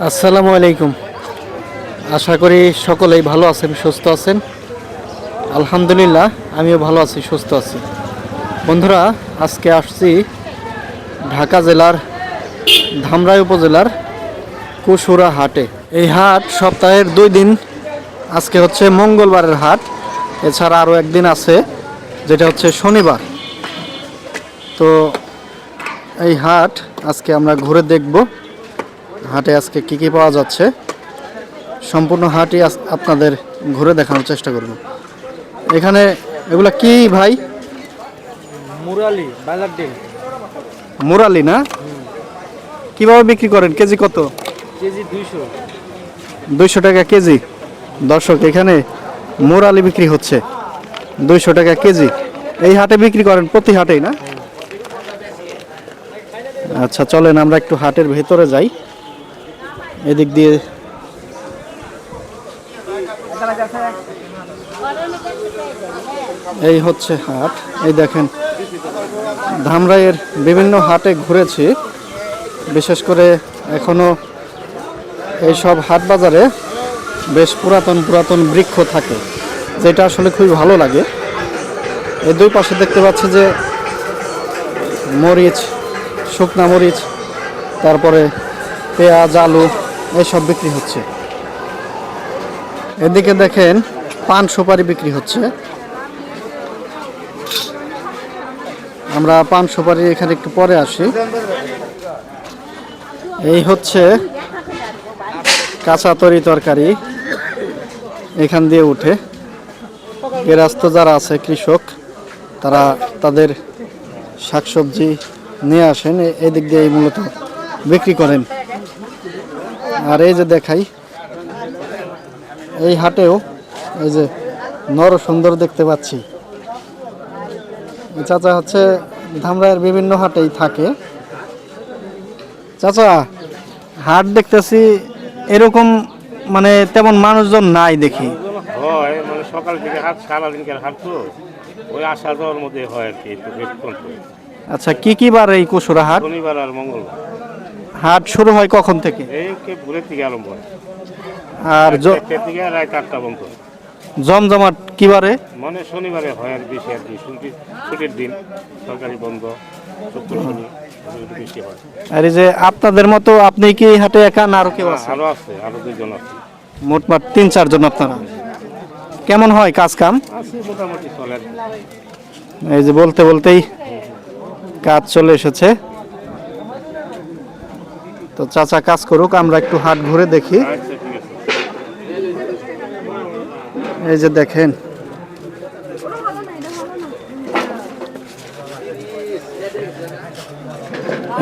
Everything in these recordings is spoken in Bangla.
আসসালামু আলাইকুম। আশা করি সকলেই ভালো আছেন, সুস্থ আছেন। আলহামদুলিল্লাহ, আমিও ভালো আছি, সুস্থ আছি। বন্ধুরা, আজকে আসছি ঢাকা জেলার ধামরাই উপজেলার কুসুরা হাটে। এই হাট সপ্তাহের দুই দিন, আজকে হচ্ছে মঙ্গলবারের হাট। এছাড়া আরও একদিন আছে, যেটা হচ্ছে শনিবার। তো এই হাট আজকে আমরা ঘুরে দেখব। হাটে আজকে কি কি পাওয়া যাচ্ছে? সম্পূর্ণ হাটই আপনাদের ঘুরে দেখানোর চেষ্টা করব। এখানে এগুলা কি ভাই? মুরালি বাজার ডিম। মুরালি না? কীভাবে বিক্রি করেন? কেজি কত? কেজি দুইশো। দুইশো টাকা কেজি। দর্শক এখানে মুরালি বিক্রি হচ্ছে। দুইশো টাকা কেজি। এই হাটে বিক্রি করেন প্রতি হাটেই না? আচ্ছা চলেন আমরা একটু হাটের ভেতরে যাই। এদিক দিয়ে। এই হচ্ছে হাট। এই দেখেন, ধামরাইয়ের বিভিন্ন হাটে ঘুরেছি। বিশেষ করে এখনও এইসব হাট বাজারে বেশ পুরাতন পুরাতন বৃক্ষ থাকে, যেটা আসলে খুবই ভালো লাগে। এই দুই পাশে দেখতে পাচ্ছি যে মরিচ, শুকনা মরিচ, তারপরে পেঁয়াজ, আলু এসব বিক্রি হচ্ছে। এদিকে দেখেন, পান সুপারি বিক্রি হচ্ছে। আমরা পান সুপারি এখানে একটু পরে আসি। এই হচ্ছে কাঁচা তরি তরকারি এখান দিয়ে উঠে। গেরাস্ত যারা আছে, কৃষক, তারা তাদের শাকসবজি নিয়ে আসেন। এদিক দিয়ে মূলত বিক্রি করেন। আর এই যে দেখাই এই হাটেও এই যে নর সুন্দর দেখতে পাচ্ছি। চাচা হচ্ছে ধামরায়ের বিভিন্ন হাটেই থাকে। চাচা হাট দেখতেছি এরকম মানে তেমন মানুষজন নাই দেখি। হয় মানে সকাল থেকে হাট সারাদিনকার হাট তো। ওই আসা যাওয়ার মধ্যে হয় আর কি একটু বেশ কম করে। আচ্ছা কি কি বার এই কুসুরা হাট? শনিবার আর মঙ্গলবার। হাট শুরু হয় কখন থেকে? এই ভোরের থেকে আরম্ভ হয়। আর রাত আটটা পর্যন্ত। জমজমাট কি বারে? মানে শনিবারে হয় আর বেশি আর কি। ছুটির দিন। সরকারি বন্ধ হয় আর এই যে আপনাদের মতো আপনি কি হাটে একা না আরও কেউ আছে? আরও আছে আরও দুজন আছে। মোটমাট তিন চারজন আপনারা। কেমন হয় কাজ কাম মোটামুটি চলে এই যে বলতে বলতেই কাজ চলে এসেছে। তো চাচা কাজ করুক, আমরা একটু হাট ঘুরে দেখি। এই যে দেখেন।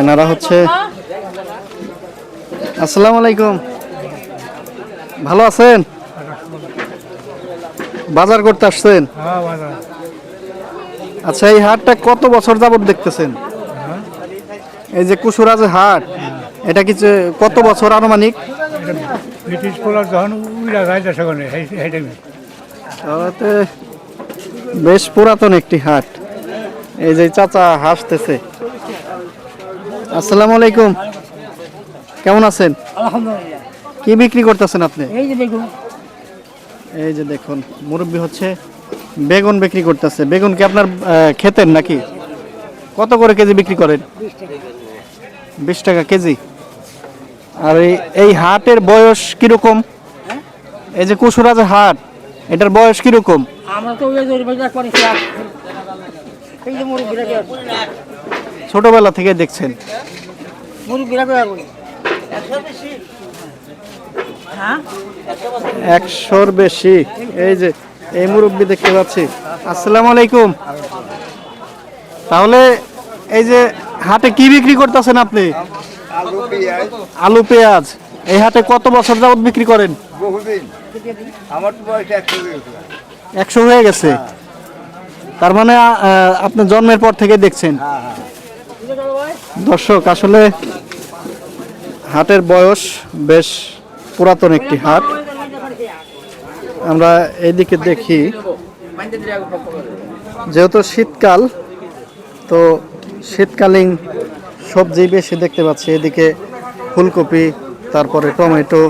এনারা হচ্ছে আসসালামু আলাইকুম। ভালো আছেন? বাজার করতে আসছেন? আচ্ছা এই হাটটা কত বছর যাবত দেখতেছেন? এই যে কুসুরা যে হাট। এটা কিছু কত বছর আনুমানিক? ব্রিটিশ পোলার যখন উইরা যাইতে সেখানে সেই টাইমে তাহলে বেশ পুরাতন একটি হাট। এই যে চাচা হাসতেছে। আসসালামু আলাইকুম। কেমন আছেন? আলহামদুলিল্লাহ। কি বিক্রি করতেছেন আপনি? এই যে দেখুন এই যে দেখুন মুরব্বী হচ্ছে বেগুন বিক্রি করতেছে। বেগুন কি আপনার খেতেন নাকি? কত করে কেজি বিক্রি করেন? বিশ টাকা কেজি? আর এই হাটের বয়স কীরকম? এই যে যে হাট এটার বয়স কীরকম? আমরা তো ছোটবেলা থেকে দেখছেন। হ্যাঁ? একশোর বেশি। এই যে এই মুরব্বী দেখতে পাচ্ছি। আসসালামু আলাইকুম। তাহলে এই যে হাটে কি বিক্রি করতেছেন আপনি? আলু পেঁয়াজ এই হাটে কত বছর যাবত বিক্রি করেন? বহুদিন। আমার তো বয়স একশো হয়ে গেছে। তার মানে আপনি জন্মের পর থেকে দেখছেন? দর্শক আসলে হাটের বয়স বেশ পুরাতন একটি হাট। আমরা এইদিকে দেখি যেহেতু শীতকাল তো শীতকালীন সবজি বেশি দেখতে পাচ্ছি। এদিকে ফুলকপি তারপরে টমেটো।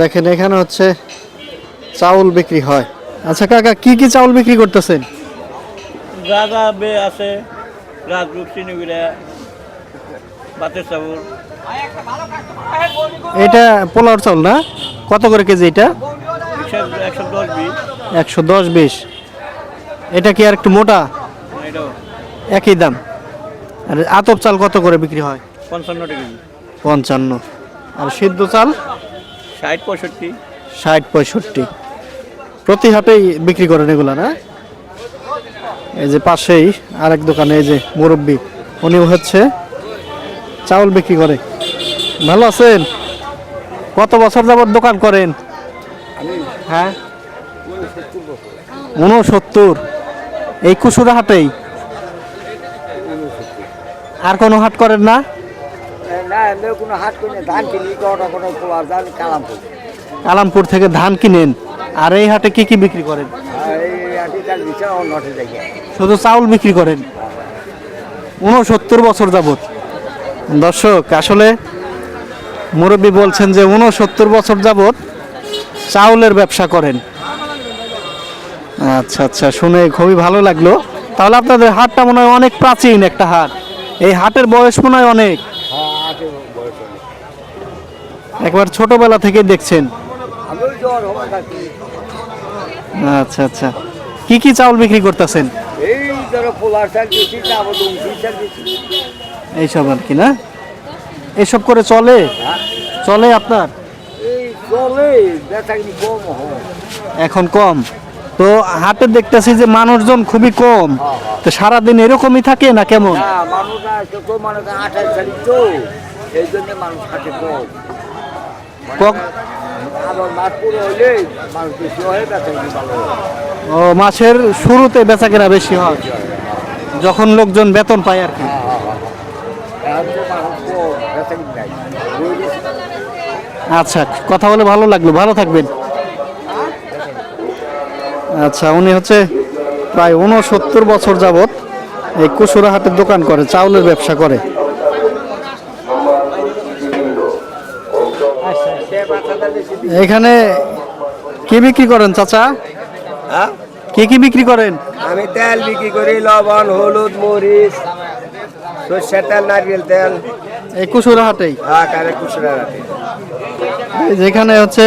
দেখেন, এখানে হচ্ছে চাউল বিক্রি হয়। আচ্ছা কাকা, কি কি চাউল বিক্রি করতেছেন? গাঁদা বে আছে রাজরূপ চিনিগুড়া, বাতের চাউল। এটা পোলাওর চাউল না? কত করে কেজি এটা? একশো দশ বিশ। এটা কি আর একটু মোটা? একই দাম। আর আতপ চাল কত করে বিক্রি হয়? পঞ্চান্ন কেজি পঞ্চান্ন। আর সিদ্ধ চাল? ষাট পঁয়ষট্টি। ষাট পঁয়ষট্টি। প্রতি হাটেই বিক্রি করেন এগুলা না? এই যে পাশেই আরেক দোকানে এই যে মুরব্বী উনিও হচ্ছে চাউল বিক্রি করে। ভালো আছেন? কত বছর যাবত দোকান করেন? হ্যাঁ? উনসত্তর এই কুসুরা হাটেই আর কোনো হাট করেন না? কালামপুর। থেকে ধান কিনেন। আর এই হাটে কি কি বিক্রি করেন? শুধু চাউল বিক্রি করেন? উনসত্তর বছর যাবত দর্শক, আসলে মুরব্বী বলছেন যে উনসত্তর বছর যাবত চাউলের ব্যবসা করেন। আচ্ছা আচ্ছা শুনে খুবই ভালো লাগল। তাহলে আপনাদের হাটটা মনে হয় অনেক প্রাচীন একটা হাট। এই হাটের বয়স মনে হয় অনেক। একবার ছোটবেলা থেকে দেখছেন। আচ্ছা আচ্ছা। কি কি চাউল বিক্রি করতেছেন? এইসব আর কি না? এসব করে চলে? চলে আপনার? হয়। এখন কম। তো হাটে দেখতেছি যে মানুষজন খুবই কম। তো সারাদিন এরকমই থাকে না কেমন? না মানুষ না ছোট মানুষ আঠাশ তারিখ তো। এই জন্য মানুষ থাকে কম। ক- আবার মাঠ পুরো হলে মানুষ বেশি হয় বেচা কিনি ভালো হয়। ও মাসের শুরুতে বেচা কেনা বেশি হয়। যখন লোকজন বেতন পায় আর কি। আচ্ছা কথা বলে ভালো লাগল ভালো থাকবেন। আচ্ছা উনি হচ্ছে প্রায় উনসত্তর বছর যাবত এই কুসুরা হাটের দোকান করে চাউলের ব্যবসা করে। এখানে কি বিক্রি করেন চাচা? হ্যাঁ? কি কি বিক্রি করেন? আমি তেল বিক্রি করি লবণ হলুদ মরিচ। সর্ষের তেল নারকেল তেল। এই কুসুরা হাটেই? হ্যাঁ কারে রাখি যেখানে হচ্ছে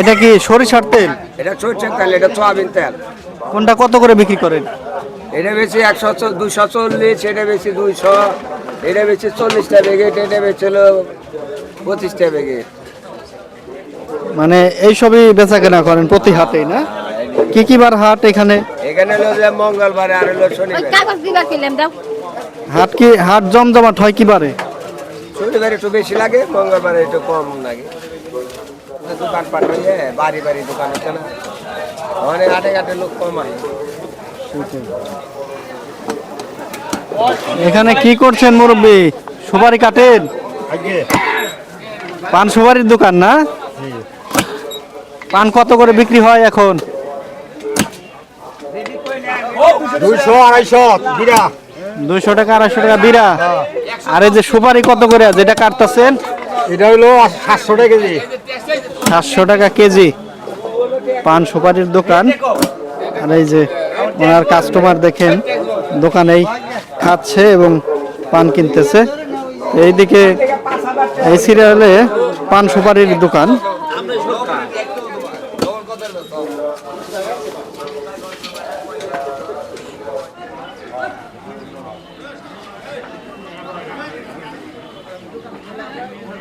এটা কি সরিষার তেল? এটা সর্ষের তেল এটা সয়াবিন তেল। কোনটা কত করে বিক্রি করেন? এটা বেশি একশো দুশো চল্লিশ এটা বেশি দুইশো এটা বেশি চল্লিশটা প্যাকেট এটা বেশি হলো পঁচিশটা প্যাকেট মানে এইসবই বেচা কেনা করেন প্রতি হাটেই না? কি কি বার হাট এখানে? এখানে হলো যে মঙ্গলবারে আর হলো শনিবার। হাট কি হাট জমজমাট হয় কি বারে শনিবারে একটু বেশি লাগে মঙ্গলবারে একটু কম লাগে। দোকান পাট হয়ে বাড়ি বাড়ি দোকান হচ্ছে না। অনেক হাটে ঘাটে লোক কম হয় এখানে কি করছেন মুরব্বী? সুপারি কাটেন? পান সুপারির দোকান না? পান কত করে বিক্রি হয় এখন? দুইশো আড়াইশো বিরা। দুইশো টাকা আড়াইশো টাকা বিরা আর এই যে সুপারি কত করে? যেটা কাটতেছেন? এটা হলো সাতশো টাকা কেজি। সাতশো টাকা কেজি। পান সুপারির দোকান। আর এই যে ওনার কাস্টমার দেখেন দোকানেই খাচ্ছে এবং পান কিনতেছে। এইদিকে এই সিরিয়ালে পান সুপারির দোকান।